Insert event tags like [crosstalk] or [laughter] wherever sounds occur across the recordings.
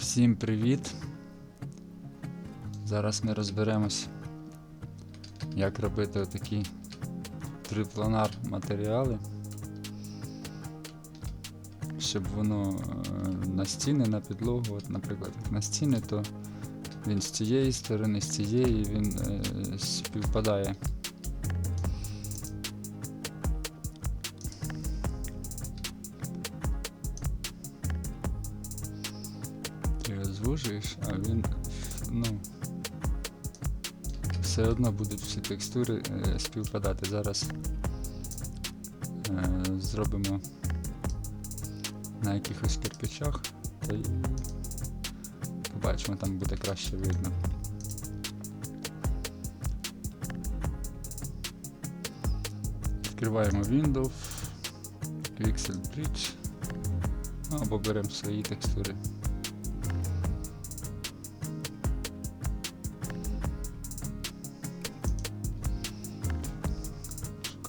Всім привіт! Зараз ми розберемось, як робити такі трипланар матеріали, щоб воно е, на стіни, на підлогу, от, наприклад, на стіни, то він з цієї сторони, з цієї він е, співпадає. Звужуєш, а він ну, все одно будуть всі текстури е, співпадати. Зараз е, зробимо на якихось кирпичах та й побачимо, там буде краще видно. Відкриваємо Windows, Pixel Bridge, ну, або беремо свої текстури.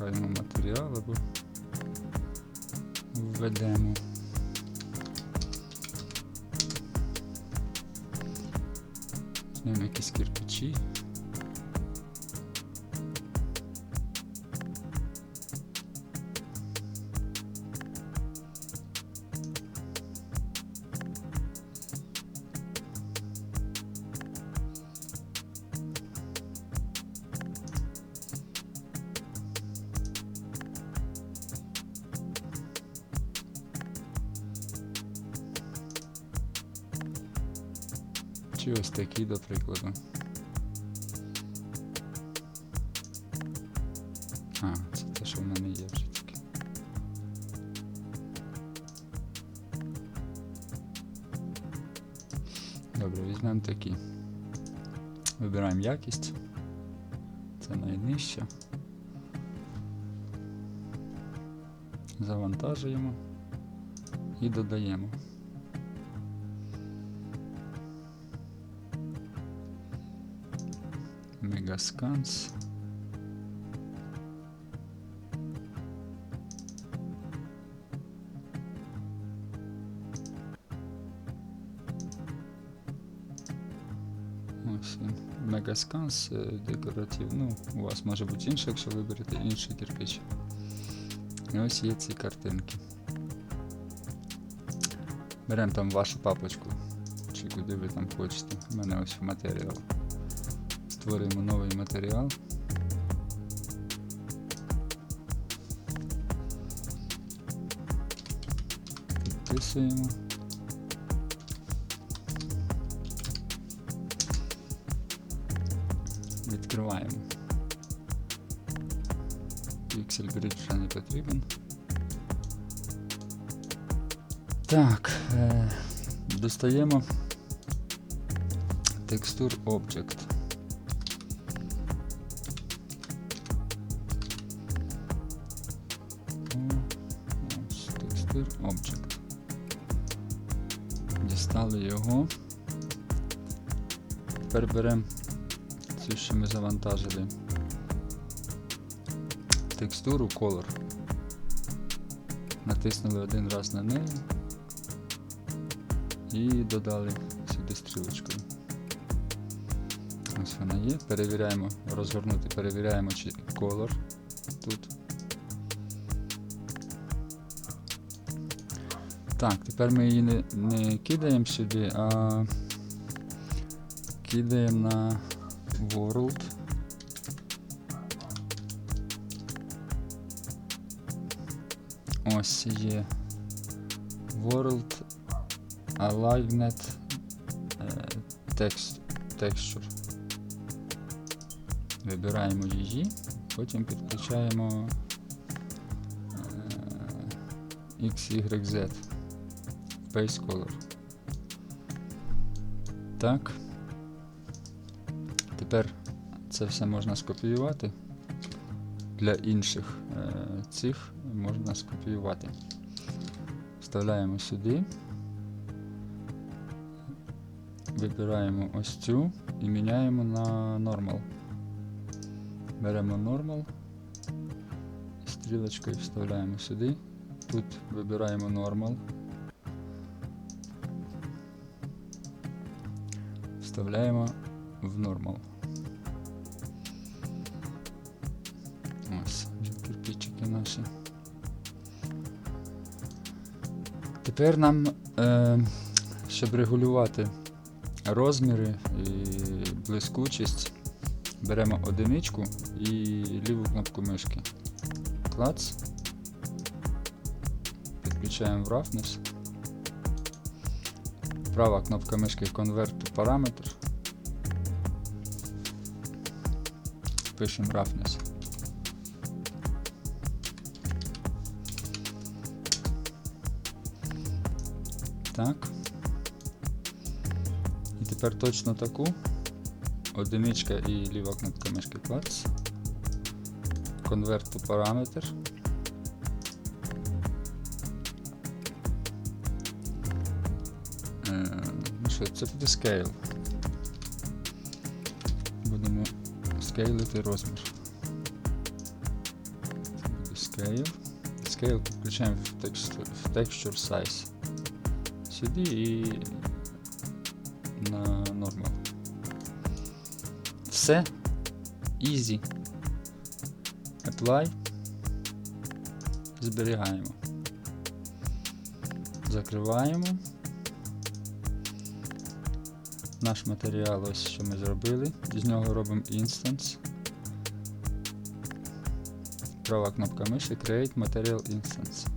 Шукаємо матеріал або введемо. Візьмемо якісь кирпичі. Чи ось такі, до прикладу. А, це те, що в мене є вже таке. Добре, візьмемо такі. Вибираємо якість. Це найнижча. Завантажуємо і додаємо. Megascans. Ось він. Megascans е, декоратив. Ну, у вас може бути інше, якщо виберете інший кирпич. І ось є ці картинки. Беремо там вашу папочку, чи куди ви там хочете. У мене ось матеріал. Створюємо новий матеріал. Підписуємо. Відкриваємо. Pixel Bridge вже не потрібен. Так, е, достаємо текстур Object. Texture Object. Дістали його. Тепер беремо цю, що ми завантажили. Текстуру Color. Натиснули один раз на неї і додали сюди стрілочкою. Ось вона є. Перевіряємо, розгорнути, перевіряємо, чи color тут. Так, тепер ми її не, не кидаємо сюди, а кидаємо на World. Ось є World Aligned е, Text, Texture. Вибираємо її, потім підключаємо е, XYZ. Base Color. Так. Тепер це все можна скопіювати. Для інших е, цих можна скопіювати. Вставляємо сюди. Вибираємо ось цю і міняємо на Normal. Беремо Normal. Стрілочкою вставляємо сюди. Тут вибираємо Normal. Вставляємо в нормал. Ось, кирпичики наші. Тепер нам, е, щоб регулювати розміри і блискучість, беремо одиничку і ліву кнопку мишки. Клац. Підключаємо в Roughness. Права кнопка мишки Convert to параметр. Пишемо Roughness. Так. І тепер точно таку. Одиничка і ліва кнопка мишки клац. Convert to параметр. Ну що, це буде scale. Будемо скейлити розмір. Це буде scale. Scale підключаємо в texture, в texture size. Сюди і на normal. Все. Easy. Apply. Зберігаємо. Закриваємо. Наш матеріал, ось що ми зробили. З нього робимо instance. Права кнопка миші Create Material Instance.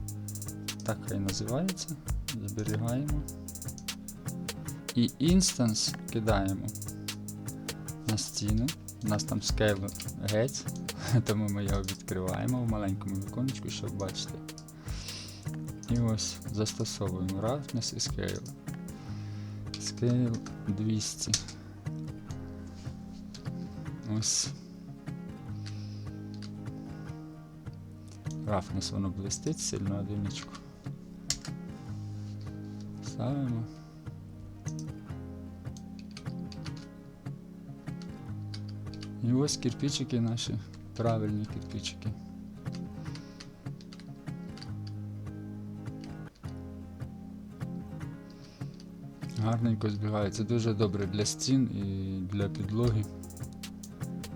Так хай називається. Зберігаємо. І instance кидаємо на стіну. У нас там скейл геть, [laughs] тому ми його відкриваємо в маленькому віконечку, щоб бачити. І ось застосовуємо roughness і scale. Scale 200. Ось. Roughness воно блистить сильно одиничку. Ставимо. І ось кирпичики наші, правильні кирпичики. Гарненько збігається, дуже добре для стін і для підлоги.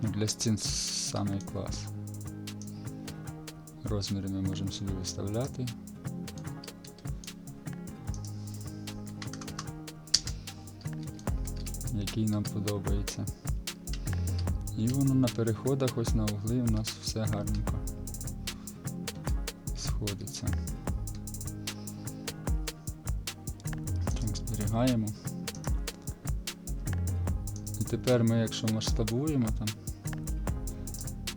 Ну, для стін самий клас. Розміри ми можемо собі виставляти. Який нам подобається. І воно на переходах, ось на угли у нас все гарненько сходиться. Зберігаємо. І тепер ми, якщо масштабуємо там,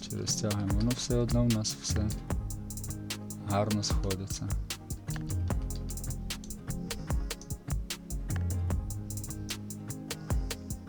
чи розтягуємо, воно все одно в нас все гарно сходиться.